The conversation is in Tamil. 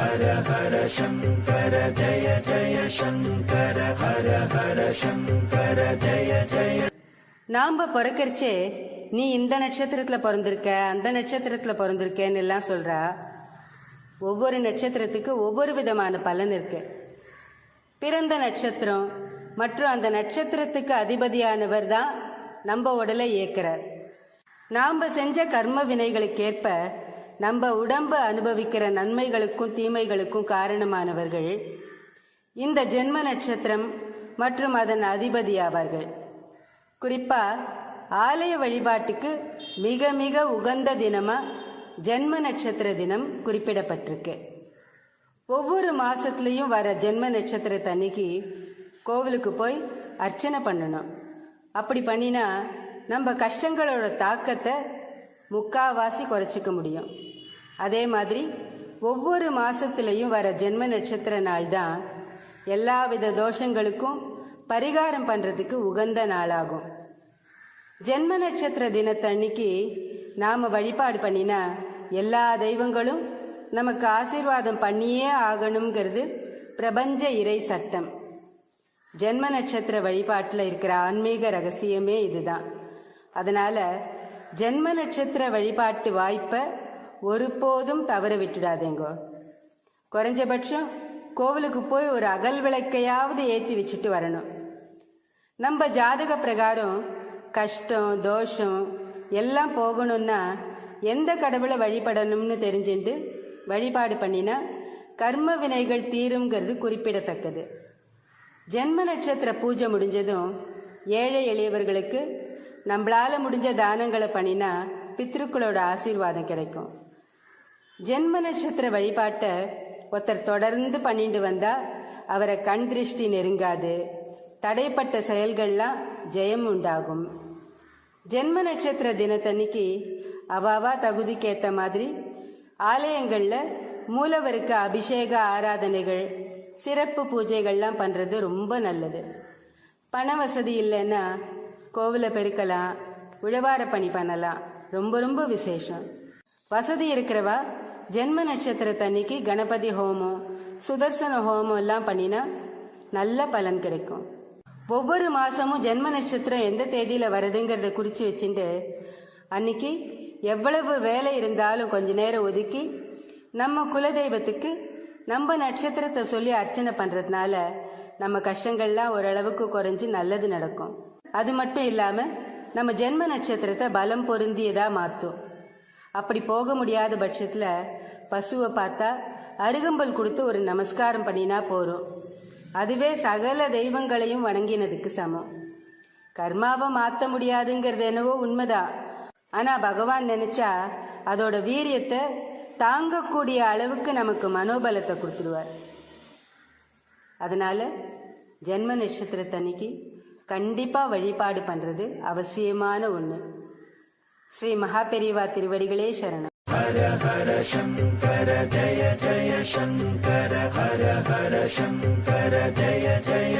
ஹர ஹர சங்கர ஜய ஜய சங்கர ஹர ஹர சங்கர ஜய ஜய நாம பிறக்கறச்சே நீ இந்த நட்சத்திரத்துல பிறந்திருக்க அந்த நட்சத்திரத்துல பிறந்திருக்கேன்னு எல்லாம் சொல்றா. ஒவ்வொரு நட்சத்திரத்துக்கு ஒவ்வொரு விதமான பலன் இருக்கு. பிறந்த நட்சத்திரம் மற்றும் அந்த நட்சத்திரத்துக்கு அதிபதியானவர் தான் நம்ம உடலை இயக்கிறார். நாம் செஞ்ச கர்ம வினைகளுக்கேற்ப நம்ம உடம்பு அனுபவிக்கிற நன்மைகளுக்கும் தீமைகளுக்கும் காரணமானவர்கள் இந்த ஜென்ம நட்சத்திரம் மற்றும் அதன் அதிபதி ஆவார்கள். குறிப்பா ஆலய வழிபாட்டுக்கு மிக மிக உகந்த தினமா ஜென்ம நட்சத்திர தினம் குறிப்பிடப்பட்டிருக்கு. ஒவ்வொரு மாசத்துலயும் வர ஜென்ம நட்சத்திரத்தன்னைக்கு கோவிலுக்கு போய் அர்ச்சனை பண்ணணும். அப்படி பண்ணினா நம்ம கஷ்டங்களோட தாக்கத்தை முக்காவாசி குறைச்சிக்க முடியும். அதே மாதிரி ஒவ்வொரு மாசத்துலயும் வர ஜென்ம நட்சத்திர நாள் தான் எல்லாவித தோஷங்களுக்கும் பரிகாரம் பண்றதுக்கு உகந்த நாளாகும். ஜென்ம நட்சத்திர தினத்தன்னைக்கு நாம வழிபாடு பண்ணினா எல்லா தெய்வங்களும் நமக்கு ஆசீர்வாதம் பண்ணியே ஆகணுங்கிறது பிரபஞ்ச இறை சட்டம். ஜென்ம நட்சத்திர வழிபாட்டில் இருக்கிற ஆன்மீக ரகசியமே இதுதான். அதனால ஜென்ம நட்சத்திர வழிபாட்டு வாய்ப்பை ஒருபோதும் தவற விட்டுடாதேங்கோ. குறைஞ்சபட்சம் கோவிலுக்கு போய் ஒரு அகல் விளக்கையாவது ஏற்றி வச்சுட்டு வரணும். நம்ம ஜாதக பிரகாரம் கஷ்டம் தோஷம் எல்லாம் போகணும்னா எந்த கடவுளை வழிபடணும்னு தெரிஞ்சுட்டு வழிபாடு பண்ணினா கர்ம வினைகள் தீருங்கிறது குறிப்பிடத்தக்கது. ஜென்ம நட்சத்திர பூஜை முடிஞ்சதும் ஏழை எளியவர்களுக்கு நம்மளால் முடிஞ்ச தானங்களை பண்ணினா பித்திருக்களோட ஆசீர்வாதம் கிடைக்கும். ஜென்ம நட்சத்திர வழிபாட்டை ஒருத்தர் தொடர்ந்து பண்ணிட்டு வந்தா அவரை கண் திருஷ்டி நெருங்காது. தடைப்பட்ட செயல்கள்லாம் ஜெயம் உண்டாகும். ஜென்ம நட்சத்திர தினத்தன்னைக்கு அவாவா தகுதிக்கேத்த மாதிரி ஆலயங்களில் மூலவருக்கு அபிஷேக ஆராதனைகள் சிறப்பு பூஜைகள்லாம் பண்ணுறது ரொம்ப நல்லது. பண வசதி இல்லைன்னா கோவிலை பெருக்கலாம் உழவார பணி பண்ணலாம். ரொம்ப ரொம்ப விசேஷம். வசதி இருக்கிறவா ஜென்ம நட்சத்திரத்தன்னைக்கு கணபதி ஹோமம் சுதர்சன ஹோமம் எல்லாம் பண்ணினா நல்ல பலன் கிடைக்கும். ஒவ்வொரு மாசமும் ஜென்ம நட்சத்திரம் எந்த தேதியில வருதுங்கிறத குறிச்சு வச்சுட்டு அன்னைக்கு எவ்வளவு வேலை இருந்தாலும் கொஞ்ச நேரம் ஒதுக்கி நம்ம குலதெய்வத்துக்கு நம்ம நட்சத்திரத்தை சொல்லி அர்ச்சனை பண்றதுனால நம்ம கஷ்டங்கள்லாம் ஓரளவுக்கு குறைஞ்சி நல்லது நடக்கும். அது மட்டும் இல்லாம நம்ம ஜென்ம நட்சத்திரத்தை பலம் பொருந்தியதா மாத்தும். அப்படி போக முடியாத பட்சத்தில் பசுவை பார்த்தா அருகம்பல் கொடுத்து ஒரு நமஸ்காரம் பண்ணினா போறோம். அதுவே சகல தெய்வங்களையும் வணங்கினதுக்கு சமம். கர்மாவை மாற்ற முடியாதுங்கிறது என்னவோ உண்மைதான். ஆனா பகவான் நினைச்சா அதோட வீரியத்தை தாங்கக்கூடிய அளவுக்கு நமக்கு மனோபலத்தை கொடுத்துடுவார் அதனால ஜென்ம நட்சத்திரத்தன்னைக்கு கண்டிப்பா வழிபாடு பண்றது அவசியமான ஒன்று ஸ்ரீ மகாபெரிவா திருவடிகளே சரணம். ஹர ஹர சங்கர ஜய ஜய சங்கர ஹர ஹர சங்கர ஜய ஜய